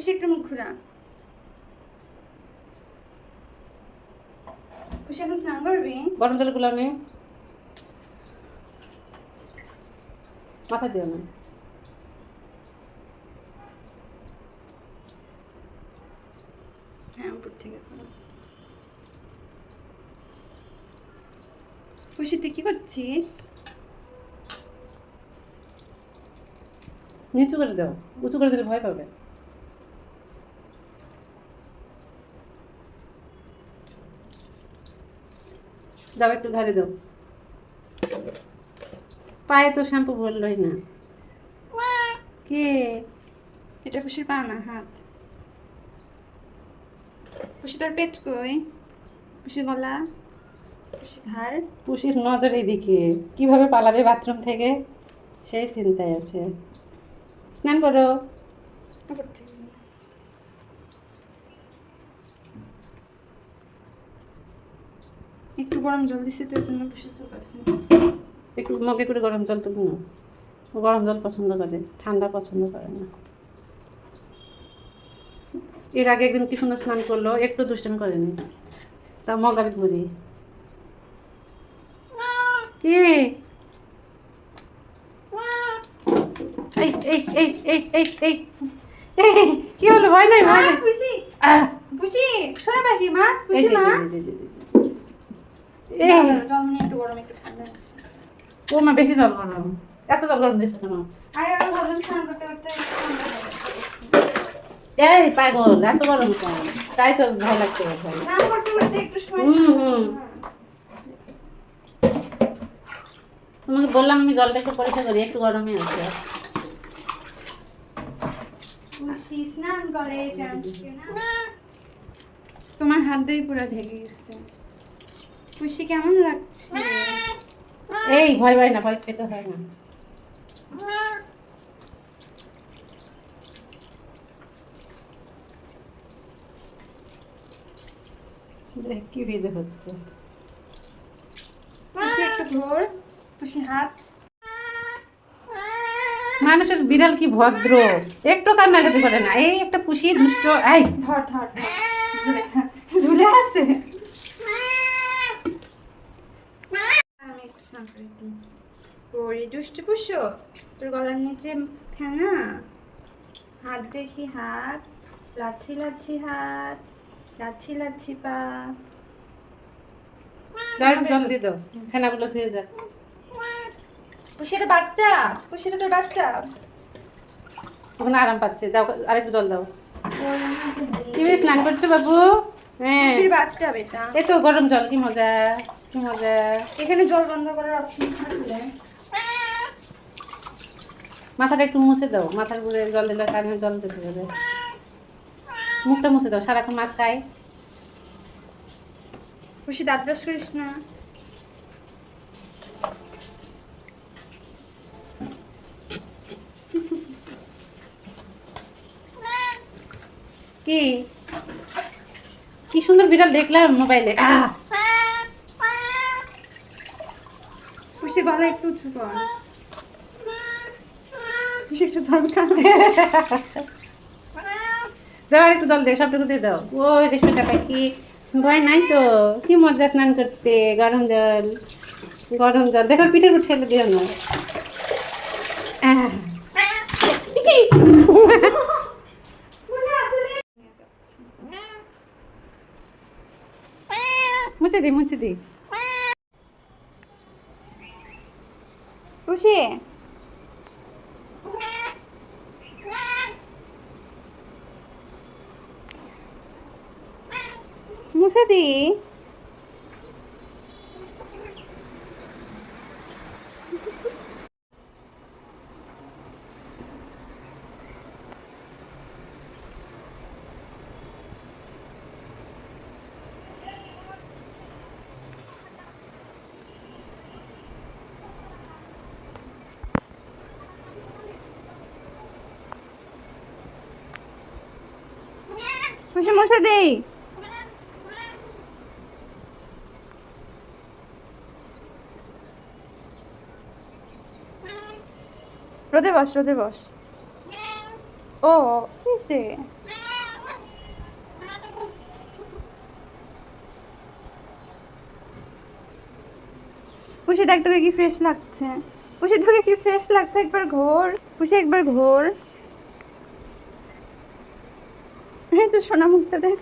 খুশি একটু মুখ ঘুরা খুশি এখন স্নান করবি গরম জলে গুলো নেই মাথা দিও না হ্যাঁ উপর থেকে করো। খুশি তুই কি করছিস নিচু করে দাও উঁচু করে দিলে ভয় পাবে দাও একটু ঘাড়ে দাও পায়ে তো শ্যাম্পু বললোই না। কে? এটা খুশির পা না হাত। খুশি তোর পেট কই? খুশি গলা? খুশি ঘাড়? পুষির নজর এদিকে কীভাবে পালাবে বাথরুম থেকে? সেই চিন্তায় আছে। স্নান করো উপর থেকে একটু গরম জল দিছি তো জন্য চুপ আছে একটু মগে করে গরম জল তুলি না। ও গরম জল পছন্দ করে ঠান্ডা পছন্দ করে না। এর আগে একদিন কি সুন্দর স্নান করল একটু দুষ্টান করেনি। তা মগারে ধরি কে? এই এই এই এই এই এই কি হলো? ভয় নাই ভয় নাই। খুশি আহ, শোনা মাছ যে, মাছ। ও মা বেশি জল গরম। এত জল গরম দিচ্ছে কেন। এই পাগল এত গরম কেন? তাই তো ভয় লাগছে হুম, হুম। তোমাকে বললাম আমি জলটা একটু পরীক্ষা করি একটু গরমই আছে। খুশি স্নান করে জানছে না? তোমার হাত দিয়ে পুরো ঢেকে গেছে। খুশি কেমন লাগছে? এই ভয় ভয় না ভয় পেতে হয় না। কি ভিজে হচ্ছে। খুশি একটু ঘোর খুশি হাত। মানুষের বিড়াল কি ভদ্র। একটু কান্নাকাটি করে না। এই একটা পুষি দুষ্ট এই। ধর ধর ঝুলে আছে। ওরে দুষ্টু তোর গলার নিচে ফেনা হাত দেখি হাত লাচ্ছি লাচ্ছি হাত লাচ্ছি লাচ্ছি পা। দাও ফেনাগুলো ধুয়ে যাক পুষিটা বাটটা পুষিটা তোর বাটটা। ওখানে আরাম পাচ্ছে দাও আরেকটু জল দাও। কি স্নান করছ বাবু? হ্যাঁ। এই তো গরম জল কি মজা কি মজা। এখানে জল বন্ধ করার অপশন থাকলে। মাথাটা একটু মুছে দাও মাথার ঘুরে জল দিলে কানে জল দিতে পারে। মুখটা মুছে দাও সারাক্ষণ মাছ খায় খুশি দাঁত ব্রাশ করিস না? কি? কি সুন্দর বিড়াল দেখলাম মোবাইলে। খুশি গলা একটু উঁচু কর। খুশি একটু জল দাও একটু জল দে সবটুকু দিয়ে দাও। ওই রেশমিটা পাখি ভয় নাই তো? কি মজা স্নান করতে গরম জল গরম জল। দেখো পিঠের ঠেলে দিও না আহ। মুছে দি মুছে দি। খুশি মুছে দি। পিসে মশা দেই রোদে বস রোদে বস। ও কি পুষে দেখ তোকে কি ফ্রেশ লাগছে। পুষে তোকে কি ফ্রেশ লাগছে একবার ঘোর। পুষে একবার ঘোর। তো সোনামুখটা দেখ।